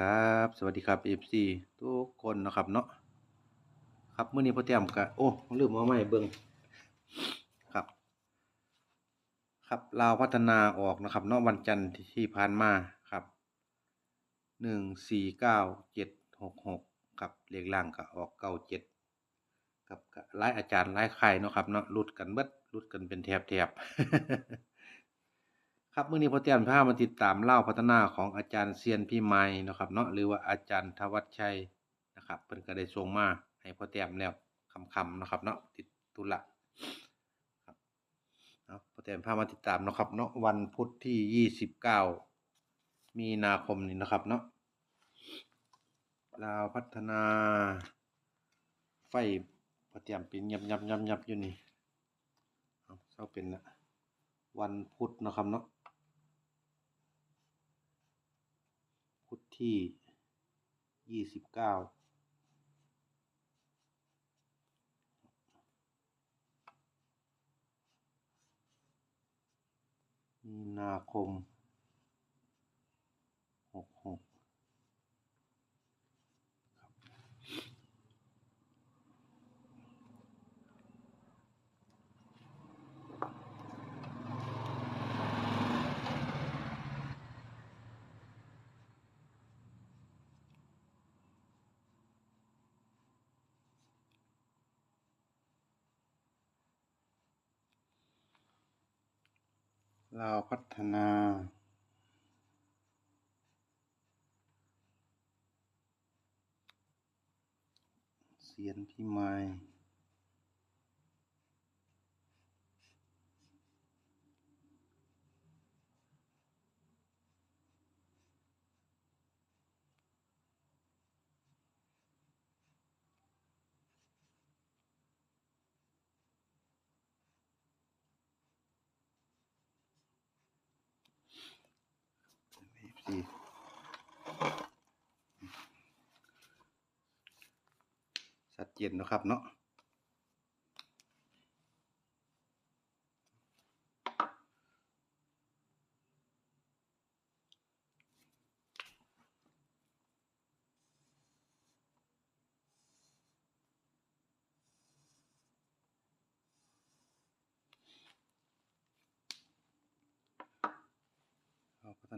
ครับ สวัสดีครับ FC ทุกคนนะครับเนาะครับเมื้อนี้พ่อแต้มก็โอ้ลืมเอาไม้เบิ่งครับ ครับลาวพัฒนาออกนะครับเนาะวันจันทร์ที่ผ่านมาครับหนึ่งสี่เก้าเจ็ดหกหกครับเลขล่างก็ออกเก้าเจ็ดครับก็หลายอาจารย์หลายค่ายเนาะครับเนาะรุดกันเบิดรุดกันเป็นแถบแถบ ครับเมื้อนี้พ่อแต้มพามาติดตามเล่าพัฒนาของอาจารย์เซียนพี่ไม้เนาะครับเนาะหรือว่าอาจารย์ทวัชชัยนะครับเพิ่นก็ได้ส่งมาให้พ่อแต้มแล้วคำๆเนะครับเนาะติดธุระครับเนาะพ่อแต้มพามาติดตามนะครับเนาะวันพุธที่29มีนาคมนี้นะครับเนาะลาวพัฒนาไฟพ่อแต้มเป็นยับยับยับยับอยู่นี่เอาเซาเป็นละวันพุธนะครับเนาะ พุธ ที่ยี่สิบเก้ามีนาคมหกหก เราพัฒนาเสียนพี่ไม้ ชัดเจนนะครับเนาะ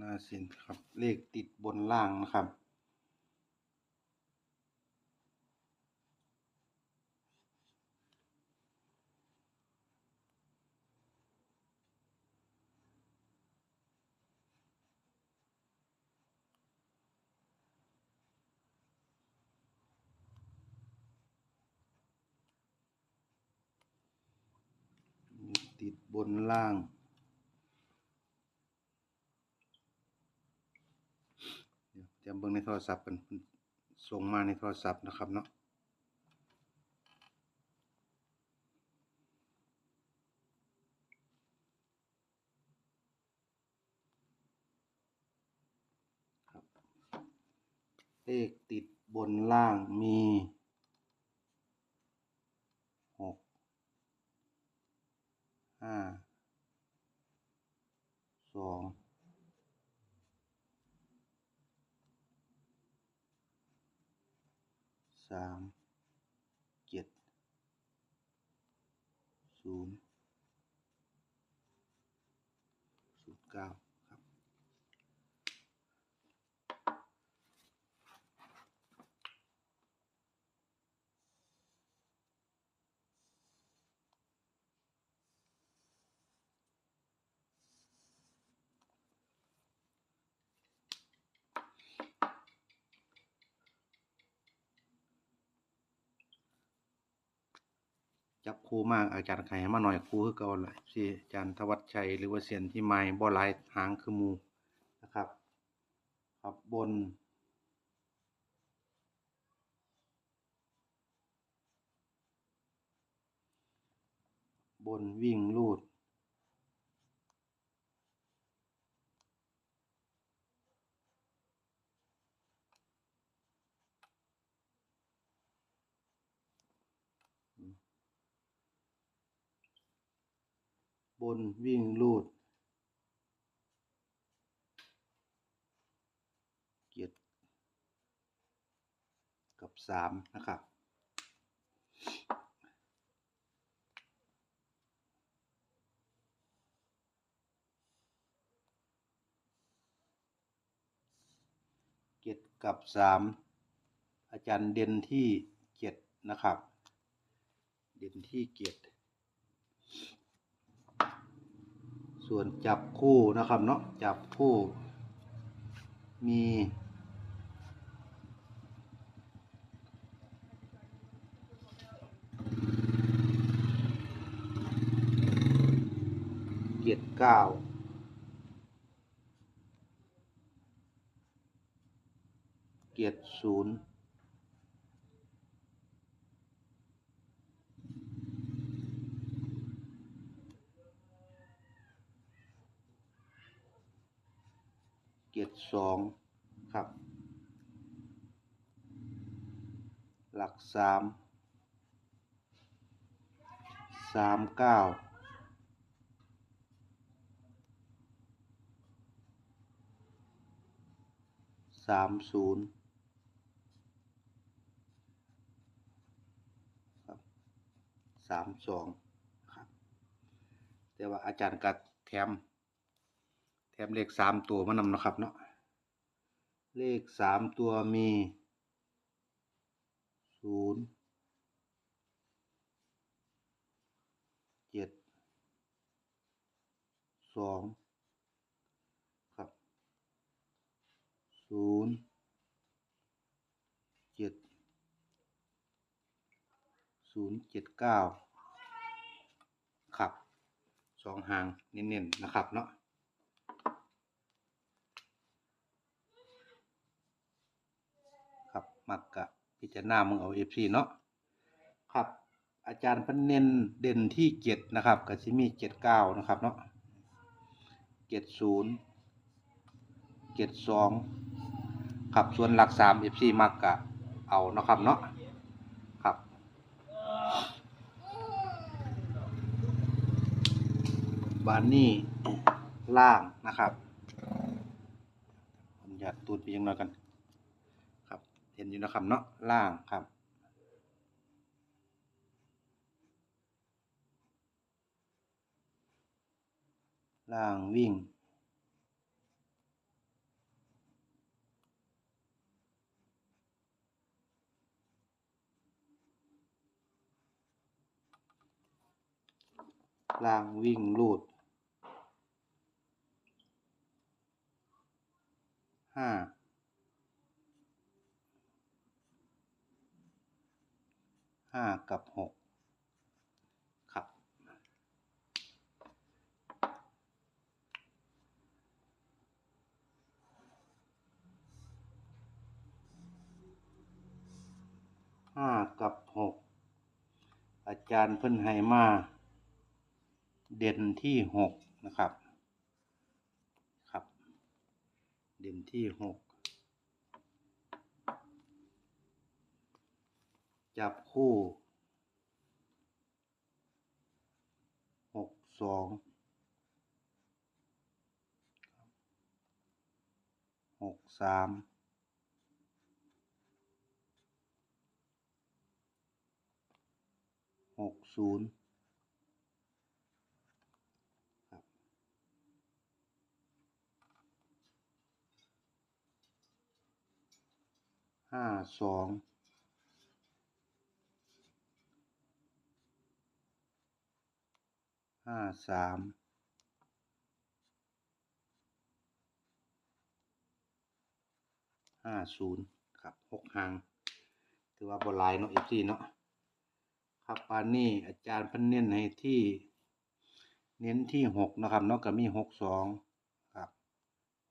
นาสินครับ เลขติดบนล่างนะครับ ติดบนล่าง เดี๋ยวเบิ่งในโทรศัพท์กันส่งมาในโทรศัพท์นะครับเนาะครับเลขติดบนล่างมีหกห้าสอง สามเจ็ดศูนย์ศูนย์เก้าครับ จับครูมากอาจารย์ไข่มาหน่อยครูคือเก่าแหละสิอาจารย์ธวัชชัยหรือว่าเสียนที่ไม้บ่อลายหางคือมูนะครับ ครับบน บนวิ่งลูด บนวิ่งลูดเกียรติสามนะครับเจ็ดกับสามอาจารย์เด่นที่เจ็ดนะครับ เด่นที่เจ็ด ส่วนจับคู่นะครับเนาะจับคู่ มีเจ็ดเก้าเกียรติศูนย์เกียรติ สองครับ หลักสามสามเก้าสามศูนย์ครับสามสองครับ แต่ว่าอาจารย์กัดแถม แถมเลขสามตัวมานำเนะครับเนาะ เลขสามตัวมีศูนย์เจ็ดสองครับศูนย์เจ็ดศูนย์เจ็ดเก้าครับสองหางเน้นๆนะครับเนาะครับ มักกะพิจารณามึงเอาเอฟซีเนาะครับ อาจารย์เพันเน้นเด่นที่เจ็ดนะครับกับซิมีเจ็ดเก้านะครับเนาะเจ็ดศูนย์เจ็ดสองครับส่วนหลักสามเอฟซีมักกะเอาเนาะครับเนาะครับบานนี่ล่างนะครับผมอยากตูดไปยังหน่อยกันครับเห็นอยู่นะครับเนาะล่างครับ ล่างวิ่ง ล่างวิ่งลูดห้า ห้ากับหกครับ ห้ากับหกอาจารย์เพิ่นให้มา เด่นที่หกนะครับ ครับ เด่นที่หก จับคู่หกสองหกสามหกศูนย์ห้าสอง ห้าสามห้าศูนย์ครับหกหางถือว่าบหลายเนาะเอฟซีเนาะครับปานนี้อาจารย์เพันเน้นให้ที่เน้นที่หกนะครับเนาะก็มีหกสองครับ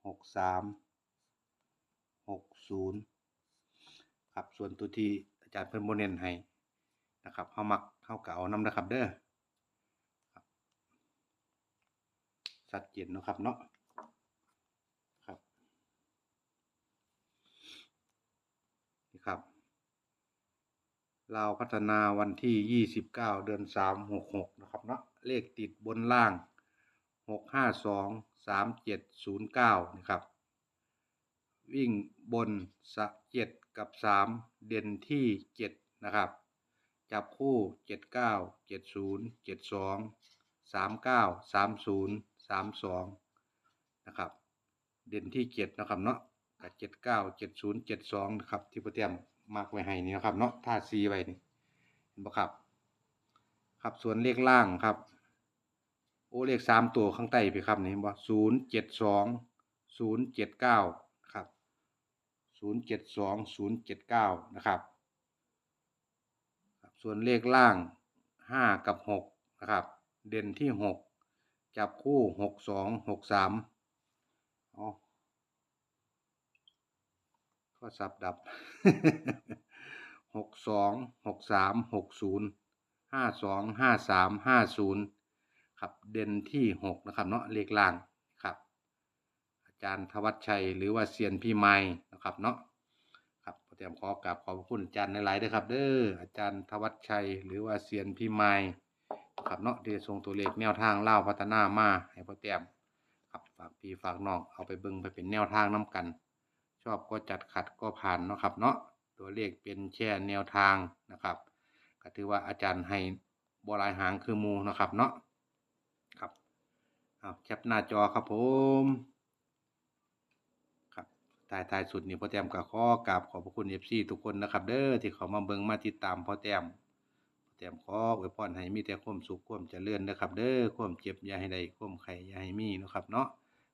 หกสามหกศูนย์ครับส่วนตัวที่อาจารย์เพิ่นบ่เน้นให้นะครับเฮามักเฮาก็เอานำนะครับเด้อ สัดเจนเนะครับเนาะครับนี่ครับเราพัฒนาวันที่ 29 เดือน 3 66 นะครับเนาะเลขติดบนล่าง 652 3709 นะครับ วิ่งบนสะดกับ 3 เด่นที่ 7 นะครับ จับคู่ 79 70 72 39 30 สามสองนะครับ เด่นที่เจ็ดนะครับเนาะกับเจ็ดเก้าเจ็ดศูนย์เจ็ดสองนะครับที่โปรเตรียมมาร์กไว้ให้นี่นะครับเนาะท่าซีไว้นี่เห็นปะครับ ครับส่วนเลขล่างครับ โอเลขสามตัวข้างใต้ไปครับนี่เห็นบ่ศูนย์เจ็ดสองศูนย์เจ็ดเก้าครับศูนย์เจ็ดสองศูนย์เจ็ดเก้านะครับส่วนเลขล่างห้ากับหกนะครับ เด่นที่หก จับคู่หกสองหกสามอ๋อข้อสับดับหกสองหกสามหกศูนย์ห้าสองห้าสามห้าศูนย์ครับเด่นที่หกนะครับเนาะเลขล่างครับ อาจารย์ธวัชชัยหรือว่าเซียนพี่ไม้นะครับเนาะครับเตรียมขอกราบขอบคุณอาจารย์ในหลายด้วยครับ เด้ออาจารย์ธวัชชัยหรือว่าเซียนพี่ไม้ ครับเนาะที่ส่งตัวเลขแนวทางเล่าพัฒนามาให้พ่อเตรียมครับฝากพี่ฝากน้องเอาไปเบิ่งไปเป็นแนวทางน้กัน ชอบก็จัดขัดก็ผ่านเนาะครับ เนาะตัวเลขเป็นแค่แนวทางนะครับก็ถือว่าอาจารย์ให้บหลายหางคือมูนะครับเนาะครับเอาแคปหน้าจอครับผมครับท้ายท้ายสุดนี่พ่อแต้มก็ขอกราบขอบพระคุณเอฟซีทุกคนนะครับ เด้อที่เขามาเบิ่งมาติดตามพ่อแต้ม แต้มขออวยพรให้มีแต่ความสุขความเจริญนะครับ เด้อความเจ็บอย่าให้ได้ความไข้อย่าให้มีนะครับเนาะ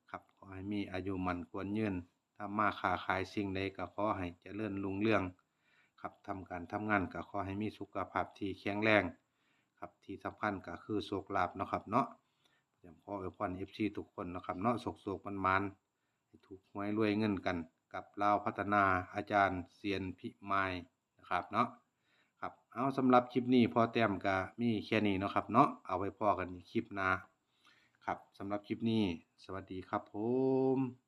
ครับขอให้มีอายุมันควรยืนถ้ามาค้าขายสิ่งใดก็ขอให้เจริญรุ่งเรือง ครับทำการทำงานก็ขอให้มีสุขภาพที่แข็งแรง ครับที่สำคัญก็คือโชคลาภนะครับเนาะเตรียมขออวยพรเอฟซีทุกคนนะครับเนาะโศกๆมันมันถูกหวยรวยเงินกัน กับลาพัฒนาอาจารย์เซียนพิมายนะครับเนาะ ครับเอาสำหรับคลิปนี้พอแต้มก็มีแค่นี้เนาะครับ เนาะเอาไว้พอกันคลิปหน้าครับสำหรับคลิปนี้ สวัสดีครับผม